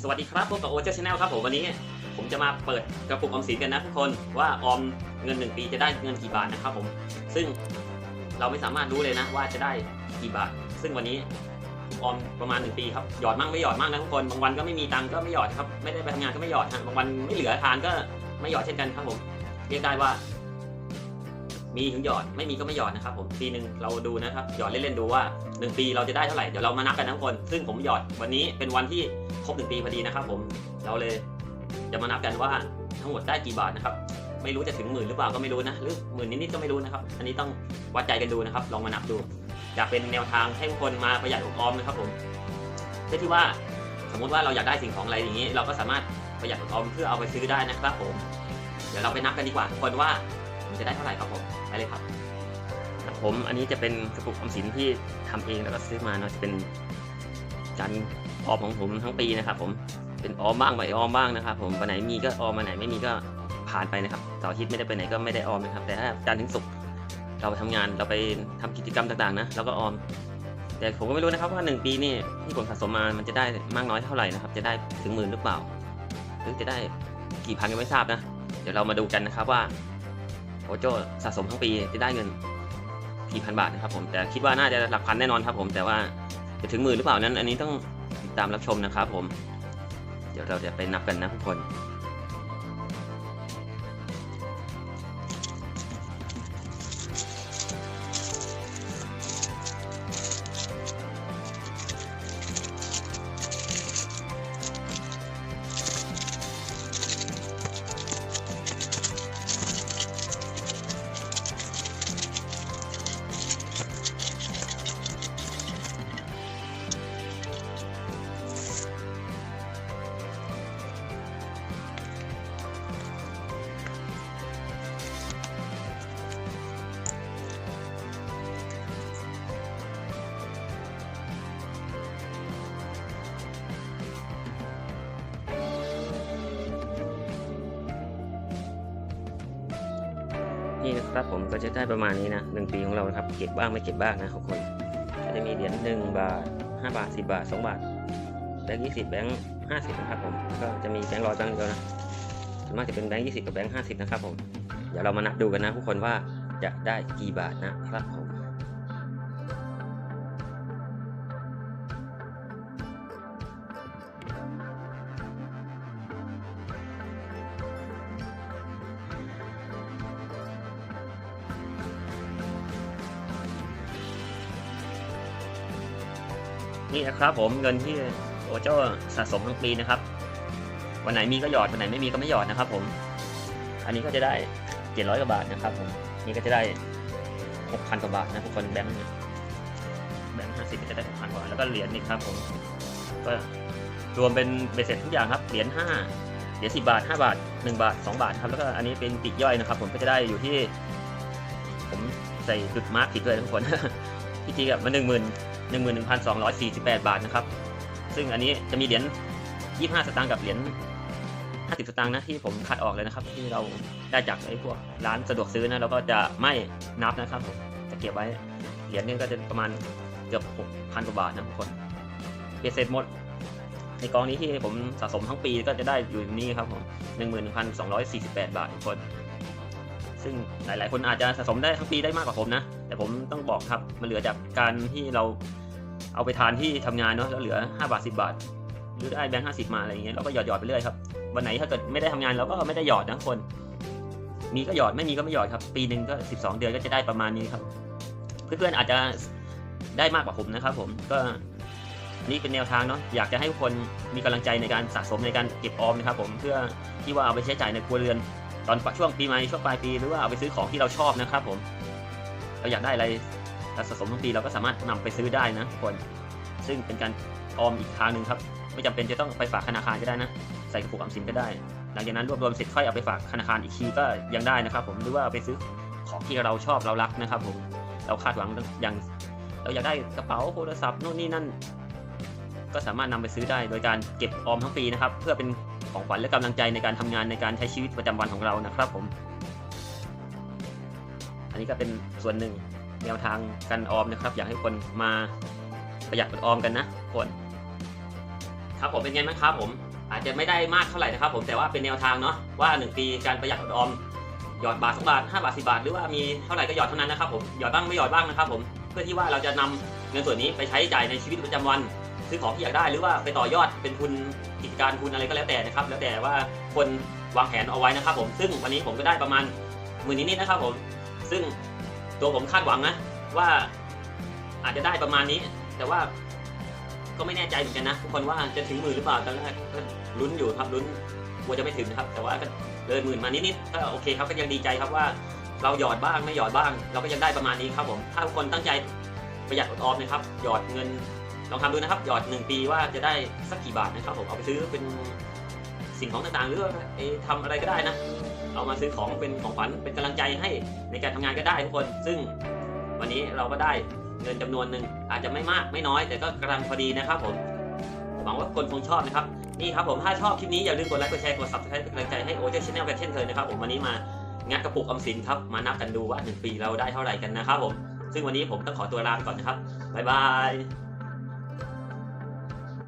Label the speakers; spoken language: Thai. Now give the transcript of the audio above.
Speaker 1: สวัสดีครับพบกับโอเจอร์ชาแนลครับผมวันนี้ ผมจะมาเปิดกระปุกออมสินกันนะทุกคนว่าออมเงิน 1 ปีจะได้เงินกี่บาทนะครับผมซึ่งเราไม่สามารถรู้เลยนะว่าจะได้กี่บาท ซึ่งวันนี้ออมประมาณ 1 ปีครับหยอดมั่งไม่หยอดมั่งนะทุกคนบางวันก็ไม่มีตังก็ไม่หยอดครับไม่ได้ไปทำงานก็ไม่หยอดฮะบางวันไม่เหลือทานก็ไม่หยอดเช่นกันครับผมเรียกได้ว่า มีถึงหยอดไม่มีก็ไม่หยอดนะครับผมปีหนึ่งเราดูนะครับหยอดเล่นๆดูว่า 1 ปีเราจะได้เท่าไหร่เดี๋ยวเรามานับกันนะทุกคน ซึ่งผมหยอดวันนี้เป็นวันที่ครบหนึ่งปีพอดีนะครับผมเราเลยจะมานับกันว่าทั้งหมดได้กี่บาทนะครับไม่รู้จะถึงหมื่นหรือเปล่าก็ไม่รู้นะหรือหมื่นนิดๆก็ไม่รู้นะครับอันนี้ต้องวัดใจกันดูนะครับลองมานับดูอยากเป็นแนวทางให้ทุกคนมาประหยัดออมนะครับผมเพื่อที่ว่าสมมติว่าเราอยากได้สิ่งของอะไรอย่างนี้ เราก็สามารถประหยัดออมเพื่อเอาไปซื้อได้นะครับผมเดี๋ยวเราไปนับกันดีกว่าคนว่า มจะได้เท่าไหร่ครับผมไปเลยครับผมอันนี้จะเป็นกระปุกออมสินที่ทำเองแล้วก็ซื้อมาเนาะจะเป็นการออมของผมทั้งปีนะครับ ผมเป็นออมบ้างไม่ออมบ้างนะครับ ผมวันไหนมีก็ออมวันไหนไม่มีก็ผ่านไปนะครับเสาร์อาทิตย์ไม่ได้ไปไหนก็ไม่ได้ออมนะครับ แต่ถ้าจันทร์ถึงศุกร์เราไปทำงานเราไปทำกิจกรรมต่างๆนะเราก็ออม แต่ผมก็ไม่รู้นะครับว่าหนึ่งปีนี่ที่ผมสะสมมามันจะได้มากน้อยเท่าไหร่นะครับ จะได้ถึงหมื่นหรือเปล่า หรือจะได้กี่พันก็ไม่ทราบนะ เดี๋ยวเรามาดูกันนะครับว่า อโจสะสมทั้งปีจะได้เงินกี่พันบาทนะครับผมแต่คิดว่าน่าจะหลักพันแน่นอนครับผมแต่ว่าจะถึงหมื่นหรือเปล่านั้น อันนี้ต้องติดตามรับชมนะครับผม เดี๋ยวเราจะไปนับกันนะทุกคน นี่นะครับผมก็จะได้ประมาณนี้นะหนึ่งปีของเรานะครับเก็บบ้างไม่เก็บบ้างนะทุกคนก็จะมีเหรียญหนึ่งบาทห้าบาทสิบาทสองบาทแบงค์ยี่สิบแบงค์ห้าสิบนะครับผมก็จะมีแบงค์ร้อยแบงค์เดียวนะส่วนมากจะเป็นแบงค์ยี่สิบกับแบงค์ห้าสิบนะครับผมเดี๋ยวเรามานับดูกันนะทุกคนว่าจะได้กี่บาทนะครับผม นี่นะครับผมเงินที่โอโจสะสมทั้งปีนะครับ วันไหนมีก็หยอดวันไหนไม่มีก็ไม่หยอดนะครับ ผม อันนี้ก็จะได้เจ็ดร้อยกว่าบาทนะครับ ผมนี่ก็จะได้หกพันกว่าบาทนะทุกคนแบงค์แบงค์ห้าสิบก็จะได้หกพันกว่าแล้วก็เหรียญนี่ครับ ผม ก็รวมเป็นเบสเสร็จทุกอย่างครับเหรียญห้าเหรียญสิบาทห้าบาทหนึ่งบาทสองบาทครับแล้วก็อันนี้เป็นปีกย่อยนะครับ ผมก็จะได้อยู่ที่ ผมใส่จุดมาร์กผิดด้วยทุกคนพี่จีกับมาหนึ่งหมื่น 11,248 บาทนะครับ ซึ่งอันนี้จะมีเหรียญ 25 สตางค์กับเหรียญ 50 สตางค์นะที่ผมคัดออกเลยนะครับ ที่เราได้จากไอ้พวกร้านสะดวกซื้อนะเราก็จะไม่นับนะครับผมจะเก็บไว้เหรียญนึงก็จะประมาณเกือบ 6,000 กว่าบาทนะทุกคนเบ็ดเสร็จหมดในกองนี้ที่ผมสะสมทั้งปีก็จะได้อยู่นี้ครับผม11,248 บาททุกคน ซึ่งหลาย ๆ คนอาจจะสะสมได้ทั้งปีได้มากกว่าผมนะ แต่ผมต้องบอกครับ มันเหลือจากการที่เรา เอาไปทานที่ทำงานเนาะแล้วเหลือ 5 บาท 10 บาท หรือได้แบงค์ห้าสิบมาอะไรอย่างเงี้ยเราก็หยอดหยอดไปเรื่อยครับวันไหนถ้าเกิดไม่ได้ทำงานเราก็ไม่ได้หยอดนะคน มีก็หยอดไม่มีก็ไม่หยอดครับ ปีหนึ่งก็ 12 เดือนก็จะได้ประมาณนี้ครับ เพื่อนๆอาจจะได้มากกว่าผมนะครับผมก็นี่เป็นแนวทางเนาะอยากจะให้ทุกคนมีกำลังใจในการสะสมในการเก็บออมนะครับผมเพื่อที่ว่าเอาไปใช้จ่ายในครัวเรือน ตอนช่วงปีใหม่ช่วงปลายปีหรือว่าเอาไปซื้อของที่เราชอบนะครับผมเราอยากได้อะไร เราสะสมทั้งปีเราก็สามารถนำไปซื้อได้นะทุกคน ซึ่งเป็นการออมอีกทางหนึ่งครับ ไม่จำเป็นจะต้องไปฝากธนาคารก็ได้นะ ใส่กระปุกออมสินก็ได้ หลังจากนั้นรวบรวมเสร็จค่อยเอาไปฝากธนาคารอีกทีก็ยังได้นะครับ ผมหรือว่าเอาไปซื้อของที่เราชอบเรารักนะครับ ผมเราคาดหวังอย่างเราอยากได้กระเป๋าโทรศัพท์นู่นนี่นั่น ก็สามารถนำไปซื้อได้โดยการเก็บออมทั้งปีนะครับ เพื่อเป็นของขวัญและกำลังใจในการทำงานในการใช้ชีวิตประจำวันของเรานะครับ ผม อันนี้ก็เป็นส่วนหนึ่ง แนวทางการออมนะครับ อยากให้คนมาประหยัดออมกันนะคนครับผมเป็นไงบ้างครับผมอาจจะไม่ได้มากเท่าไหร่นะครับ ผมแต่ว่าเป็นแนวทางเนาะว่า 1 ปีการประหยัดออมหยอดบาทสองบาท5บาท10บาท หรือว่ามีเท่าไหร่ก็หยอดเท่านั้นนะครับผมหยอดบ้างไม่หยอดบ้างนะครับผมเพื่อที่ว่าเราจะนำเงินส่วนนี้ไปใช้จ่ายในชีวิตประจำวัน ซื้อของที่อยากได้หรือว่าไปต่อยอดเป็นทุนกิจการทุนอะไรก็แล้วแต่นะครับ แล้วแต่ว่าคนวางแผนเอาไว้นะครับ ผมซึ่งวันนี้ผมก็ได้ประมาณหมื่นนิดๆนะครับ ผมซึ่ง ตัวผมคาดหวังนะว่าอาจจะได้ประมาณนี้ แต่ว่าก็ไม่แน่ใจเหมือนกันนะทุกคนว่าจะถึงหมื่นหรือเปล่าตอนแรกก็ลุ้นอยู่ครับลุ้นกลัวจะไม่ถึงนะครับ แต่ว่าก็เลยหมื่นมานิดๆก็โอเคครับก็ยังดีใจครับว่า เราหยอดบ้างไม่หยอดบ้าง เราก็ยังได้ประมาณนี้ครับผมถ้าทุกคนตั้งใจประหยัดอดออมนะครับ หยอดเงินลองทำดูนะครับ หยอดหนึ่งปีว่าจะได้สักกี่บาทนะครับผมเอาไปซื้อเป็นสิ่งของต่างๆหรือว่าไปทำอะไรก็ได้นะ เอามาซื้อของเป็นของขวัญเป็นกำลังใจให้ในการทำงานก็ได้ทุกคน ซึ่งวันนี้เราก็ได้เงินจำนวนหนึ่งอาจจะไม่มากไม่น้อย แต่ก็กำลังพอดีนะครับผมหวังว่าคนคงชอบนะครับนี่ครับผมถ้าชอบคลิปนี้อย่าลืมกดไลค์กดแชร์กด subscribe เป็นกำลังใจให้โอเจอร์ชแนลกันเช่นเคยนะครับผมวันนี้มางัดกระปุกออมสินครับมานับกันดูว่า 1 ปีเราได้เท่าไหร่กันนะครับผมซึ่งวันนี้ผมต้องขอตัวลาไปก่อนนะครับบ๊ายบาย